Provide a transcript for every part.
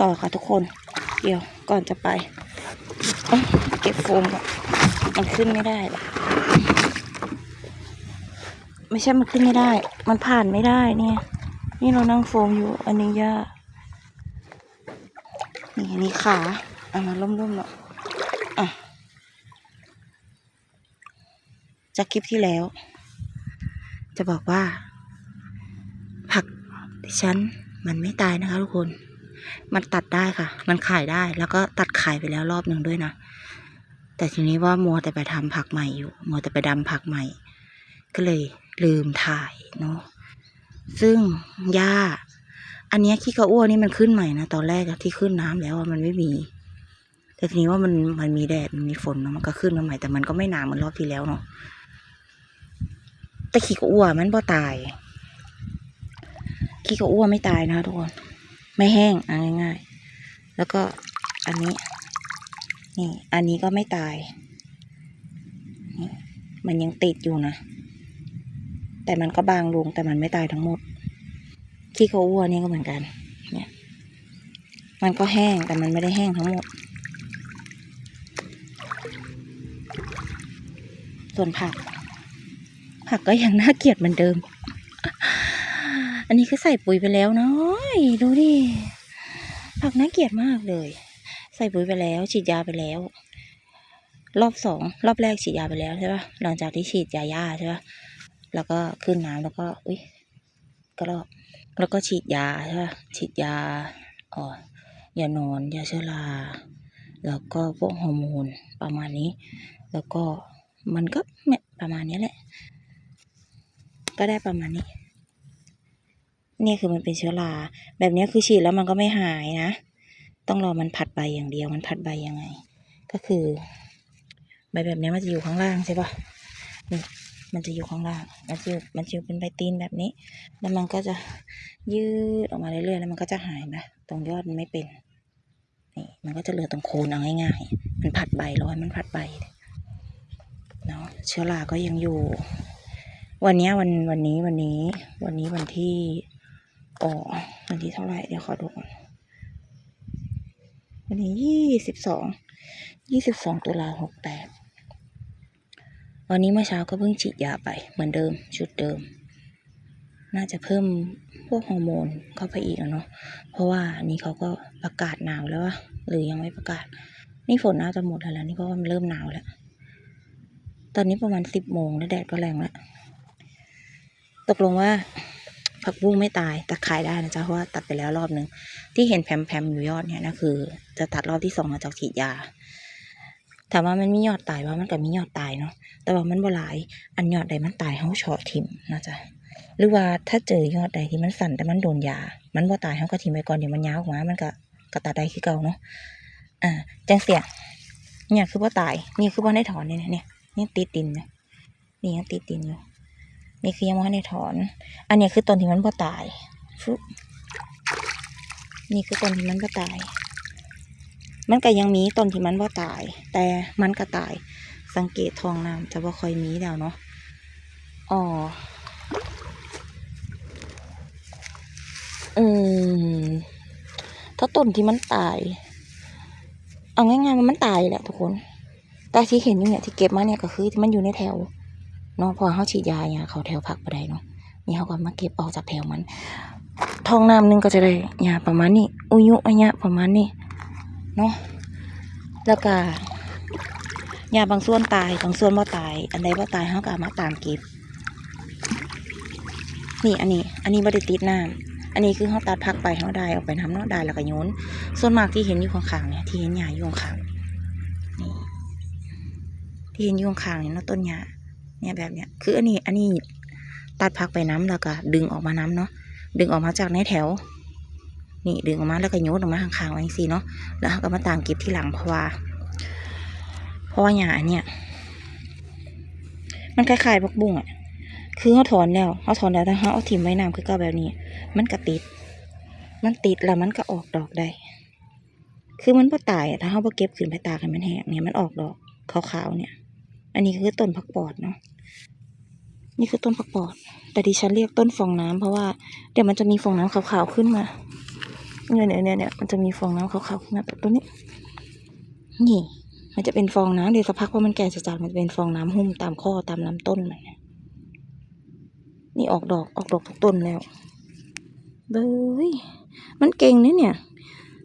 ต่อค่ะทุกคน เดี๋ยวก่อนจะไป เก็บโฟมก่อนมันขึ้นไม่ได้หรอไม่ใช่มันขึ้นไม่ได้ มันผ่านไม่ได้เนี่ย นี่เรานั่งโฟมอยู่ อันนี้ย่านี่อันนี้ขาเอามาล่มๆหน่อยอะจากคลิปที่แล้ว จะบอกว่า ผักดิฉันมันไม่ตายนะคะทุกคน มันตัดได้ค่ะ มันขายได้ แล้วก็ตัดขายไปแล้วรอบหนึ่งด้วยนะ แต่ทีนี้ว่ามัวแต่ไปทำผักใหม่อยู่ มัวแต่ไปดำผักใหม่ ก็เลยลืมถ่ายเนาะ ซึ่งหญ้า อันนี้ขี้กระอ้วนี่มันขึ้นใหม่นะ ตอนแรกที่ขึ้นน้ำแล้วมันไม่มี แต่ทีนี้ว่ามันมันมีแดด มันมีฝนเนาะ มันก็ขึ้นมาใหม่ แต่มันก็ไม่หนาเหมือนรอบที่แล้วเนาะ แต่ขี้กระอ้วมันบ่ตายขี้กระอ้วไม่ตายนะทุกคน ไม่แห้งเอ่ง่ายๆ แล้วก็อันนี้ นี่ อันนี้ก็ไม่ตาย มันยังติดอยู่นะ แต่มันก็บางลงแต่มันไม่ตายทั้งหมด ขี้กระอ้วนี่ก็เหมือนกัน เนี่ย มันก็แห้งแต่มันไม่ได้แห้งทั้งหมด ส่วนผัก ผักก็ยังน่าเกลียดเหมือนเดิม อันนี้คือใส่ปุ๋ยไปแล้วเนาะดูดิผักน่าเกลียดมากเลย ใส่ปุ๋ยไปแล้ว ฉีดยาไปแล้ว รอบสองรอบแรกฉีดยาไปแล้วใช่ปะหลังจากที่ฉีดยาย่าใช่ปะแล้วก็ขึ้นน้ำแล้วก็อุ้ยก็รอบแล้วก็ฉีดยาใช่ปะฉีดยาอ๋อยานอนยาเชื้อราแล้วก็พวกฮอร์โมนประมาณนี้ แล้วก็มันก็ประมาณนี้แหละ ก็ได้ประมาณนี้ นี่ยคือมันเป็นเชื้อรา แบบนี้คือฉีดแล้วมันก็ไม่หายนะ ต้องรอมันผัดใบอย่างเดียว มันผัดใบยังไง ก็คือ ใบแบบนี้มันจะอยู่ข้างล่างใช่ปะนี่มันจะอยู่ข้างล่าง มันจะมันจะอยู่เป็นใบตีนแบบนี้ แล้วมันก็จะยืดออกมาเรื่อยๆ แล้วมันก็จะหายนะ ตรงยอดมันไม่เป็น นี่ มันก็จะเหลือตรงโคนเอาง่ายๆ มันผัดใบร้อยมันผัดใบ เนาะ เชื้อราก็ยังอยู่ วันนี้วันวันนี้วันนี้ วันนี้วันที่ อ๋อวันที่เท่าไหร่เดี๋ยวขอดูก่อนวันนี้ยี่สิบสองยี่สิบสองตุลาหกแปดวันนี้เมื่อเช้าก็เพิ่งฉีดยาไปเหมือนเดิมชุดเดิม น่าจะเพิ่มพวกฮอร์โมนเข้าไปอีกเนาะเพราะว่านนี้เขาก็ประกาศหนาวแล้ววะหรือยังไม่ประกาศ นี่ฝนน่าจะหมดแล้วล่ะนี่เพราะว่ามันเริ่มหนาวแล้วตอนนี้ประมาณสิบโมงแล้วแดดก็แรงแล้วตกลงว่า ผักบุ้งไม่ตายแต่ขายได้นะจ๊ะเพราะว่าตัดไปแล้วรอบนึง ที่เห็นแผ่มๆอยู่ยอดเนี่ยนะคือ จะตัดรอบที่สองมาจากฉีดยาถามว่ามันมียอดตายว่ามันก็มียอดตายเนาะแต่ว่ามันบ่หลายอันยอดใดมันตายเขาเฉาะทิมนะจ๊ะหรือว่าถ้าเจอยอดใดที่มันสั่นแต่มันโดนยา มันบ่ตายเขาก็ทิมไปก่อนเดี๋ยวมันยาวออกมามันก็ก็ตัดได้คือเก่าเนาะอ่าจังเสียเนี่ยคือว่าตาย นี่คือว่าได้ถอนเนี่ยเนี่ยนี่ติดดินนะนี่ยังติดดินอยู่ นี่คือยังไม่ได้ถอน อันนี้คือต้นที่มันบ่ตายฟึบนี่คือต้นที่มันบ่ตาย มันก็ยังมีต้นที่มันบ่ตาย แต่มันก็ตาย สังเกตทองน้ำจะบ่ค่อยมีแล้วเนาะ อ๋อ อืม ถ้าต้นที่มันตาย เอาง่ายๆมันมันตายแหละทุกคน แต่ที่เห็นอยู่เนี่ยที่เก็บมาเนี่ยก็คือมันอยู่ในแถว เนาะพอเขาฉีดยาเนี่ยเขาแถวผักไปได้เนาะนี่เขาก็มาเก็บออกจากแถวมันทองน้ำนึงก็จะได้ยาประมาณนี้อุยุอันเนี้ยประมาณนี้เนาะแล้วก็ยาบางส่วนตายบางส่วนบ่ตาย อันใดบ่ตายเขาก็มาตามเก็บ นี่อันนี้ อันนี้บ่ได้ติดน้ำอันนี้คือเขาตัดผักไปเขาได้ออกไปทำเนาะได้แล้วก็โยนส่วนมากที่เห็นอยู่ข้างๆเนี่ยที่เห็นหญ้าอยู่ข้างๆนี่ที่เห็นอยู่ข้างๆเนี่ยเนาะต้นหญ้า เนี่ยแบบเนี้ยคืออันนี้อันนี้ตัดพักไปน้ำแล้วก็ดึงออกมาน้ำเนาะดึงออกมาจากในแถว นี่ดึงออกมาแล้วก็โยนออกมาข้างๆไว้สิเนาะแล้วก็มาตามเก็บที่หลังเพราะว่าเพราะว่าหญ้าอันเนี้ยมันคล้ายๆพักบุ้งอะคือเขาถอนแล้วเขาถอนแล้วแต่เขาเอาถิ่มไว้น้ำคือก็แบบนี้ มันก็ติด มันติดแล้วมันก็ออกดอกได้ คือมันบ่ตายถ้าเขาบ่เก็บขึ้นไปตากให้มันแห้งเนี่ยมันออกดอกขาวๆเนี่ย อันนี้คือต้นผักปอดเนาะนี่คือต้นผักปอด แต่ดิฉันเรียกต้นฟองน้ำเพราะว่าเดี๋ยวมันจะมีฟองน้ำขาวๆขึ้นมาเนี่ยเนี่ยเนี่ยเนี่ยมันจะมีฟองน้ำขาวๆขึ้นมาแบบตัวนี้ นี่ มันจะเป็นฟองน้ำเดี๋ยวสักพักพอมันแก่จัดๆมันจะเป็นฟองน้ำหุ้มตามข้อตามลำต้นมันนี่ออกดอกออกดอกทุกต้นแล้วเบ้ยมันเก่งนะเนี่ย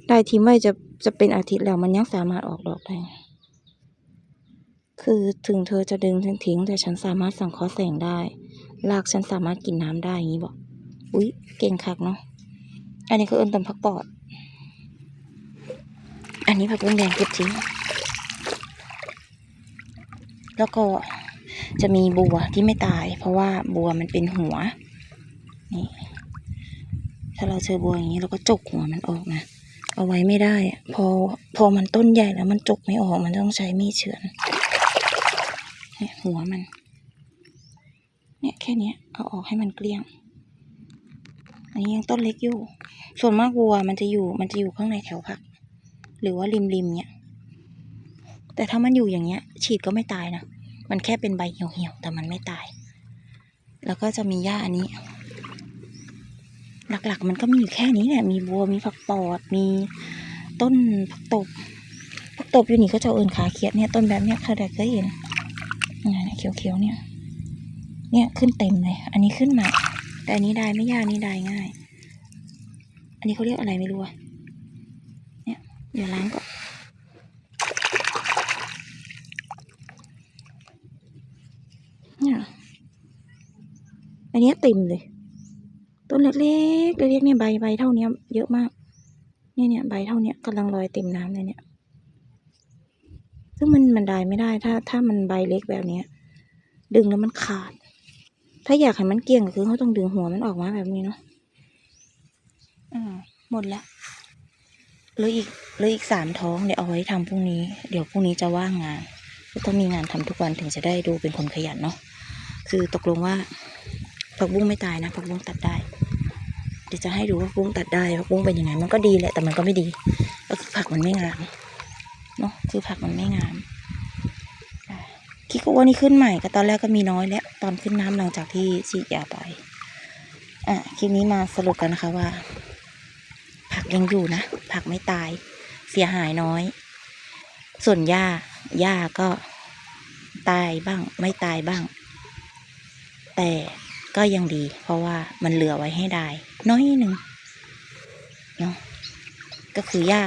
ได้ทีมไว้จะจะเป็นอาทิตย์แล้วมันยังสามารถออกดอกได้ คือถึงเธอจะดึงฉันทิ้ง แต่ฉันสามารถสั่งเคาะแสงได้รากฉันสามารถกินน้ำได้อย่างนี้บอกอุ๊ย เก่งคักเนาะอันนี้คือเอิญตำพักปอด อันนี้ผักบุ้งแดงเก็บทิ้ง แล้วก็จะมีบัวที่ไม่ตาย เพราะว่าบัวมันเป็นหัว นี่ ถ้าเราเจอบัวอย่างนี้เราก็จกหัวมันออกนะเอาไว้ไม่ได้ พอพอมันต้นใหญ่แล้วมันจกไม่ออกมันต้องใช้มีดเฉือน เนี่ยหัวมัน เนี่ยแค่นี้เอาออกให้มันเกลี้ยง อันนี้ยังต้นเล็กอยู่ ส่วนมากวัวมันจะอยู่มันจะอยู่ข้างในแถวผัก หรือว่าริมริมเนี่ย แต่ถ้ามันอยู่อย่างเงี้ย ฉีดก็ไม่ตายนะ มันแค่เป็นใบเหี่ยวๆแต่มันไม่ตาย แล้วก็จะมีหญ้าอันนี้ หลักๆ มันก็มีอยู่แค่นี้แหละ มีบัว มีผักปอด มีต้นผักตบผักตบอยู่นี่ก็จะเอินขาเขียดเนี่ยต้นแบบเนี้ยเคยได้เคยเห็น นี่ยเขียวๆเนี่ย เนี่ยขึ้นเต็มเลย อันนี้ขึ้นม่แต่อันนี้ได้ไม่ยากอันนี่ได้ง่าย อันนี้เขาเรียกอะไรไม่รู้อะเนี่ยเดี๋ยวล้างก่อนเนี่ยอันนี้เต็มเลย ต้นเล็กๆเล็กๆเนี่ยใบใบเท่านี้เยอะมาก เนี่ยเนี่ยใบเท่านี้กำลังลอยเต็มน้ำเลยเนี่ย ซึ่งมันมันได้ไม่ได้ถ้าถ้ามันใบเล็กแบบเนี้ย ดึงแล้วมันขาด ถ้าอยากให้มันเกลี้ยงก็คือเขาต้องดึงหัวมันออกมาแบบนี้เนาะอ่าหมดแล้วเหลืออีกเหลืออีกสามท้องเดี๋ยวเอาไว้ทำพรุ่งนี้ เดี๋ยวพรุ่งนี้จะว่างงานก็ต้องมีงานทำทุกวันถึงจะได้ดูเป็นคนขยันเนาะคือตกลงว่าผักบุ้งไม่ตายนะผักบุ้งตัดได้ เดี๋ยวจะให้ดูว่าผักบุ้งตัดได้ผักบุ้งเป็นยังไงมันก็ดีแหละแต่มันก็ไม่ดีก็คือผักมันไม่งามเนาะ คือผักมันไม่งามคิดก็ว่านี่ขึ้นใหม่ก็ตอนแรกก็มีน้อยแล้วตอนขึ้นน้ำหลังจากที่ฉีดยาไปอะคลิปนี้มาสรุปกันนะคะว่า ผักยังอยู่นะ ผักไม่ตาย เสียหายน้อย ส่วนหญ้าหญ้าก็ตายบ้าง ไม่ตายบ้าง แต่ก็ยังดี เพราะว่ามันเหลือไว้ให้ได้ น้อยหนึ่งเนาะก็คือหญ้า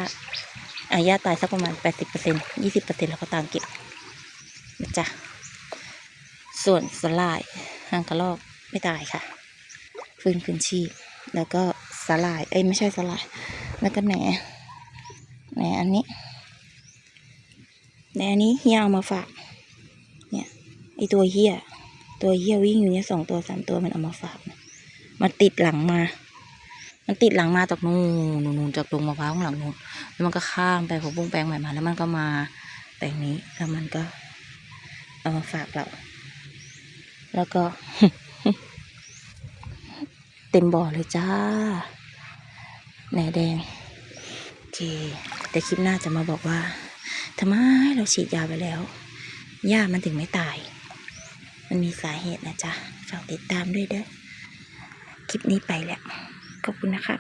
อะหญ้าตายสักประมาณแปดสิบเปอร์เซ็นยี่สิบเปอร์เซ็นแล้วก็ตามเก็บนะจ๊ะ ส่วนสลายหางกระรอกไม่ตายค่ะ ฟื้นคืนชีพ แล้วก็สลาย เอ้ยไม่ใช่สลาย แล้วก็แหนแหนอันนี้แหนอันนี้เฮียเอามาฝาก เนี่ยไอตัวเฮียตัวเฮียวิ่งอยู่เนี่ยสองตัวสามตัวมันเอามาฝากนะมันติดหลังมา มันติดหลังมาจากนู่นนู่นจากตรงมะพร้าวข้างหลังนู่น แล้วมันก็ข้ามไปพอบุ้งแปลงใหม่มา แล้วมันก็มาแปลงนี้ แล้วมันก็ เอามาฝากเรา แล้วก็ เต็มบ่อเลยจ้าแหนแดง โอเค แต่คลิปหน้าจะมาบอกว่าทำไมเราฉีดยาไปแล้วหญ้ามันถึงไม่ตาย มันมีสาเหตุนะจ๊ะ ฝากติดตามด้วยเด้อ คลิปนี้ไปแล้ว ขอบคุณนะครั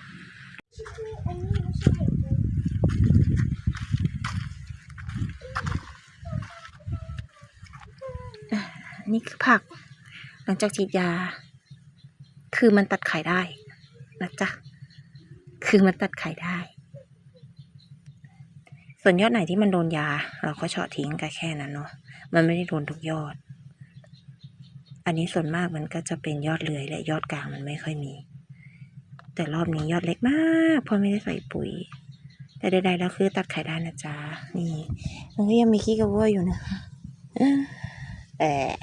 นนี้คือผัก หลังจากฉีดยา คือมันตัดไข่ได้นะจ๊ะ คือมันตัดไข่ได้ ส่วนยอดไหนที่มันโดนยา เราก็เฉาะทิ้งก็แค่นั้นเนาะ มันไม่ได้โดนทุกยอด อันนี้ส่วนมากมันก็จะเป็นยอดเลื่อยและยอดกลางมันไม่ค่อยมี แต่รอบนี้ยอดเล็กมากเพราะไม่ได้ใส่ปุ๋ยแต่ใดๆแล้วคือตัดไข่ได้นะจ๊ะ นี่ มันก็ยังมีขี้กระเว้ยอยู่นะ 哎。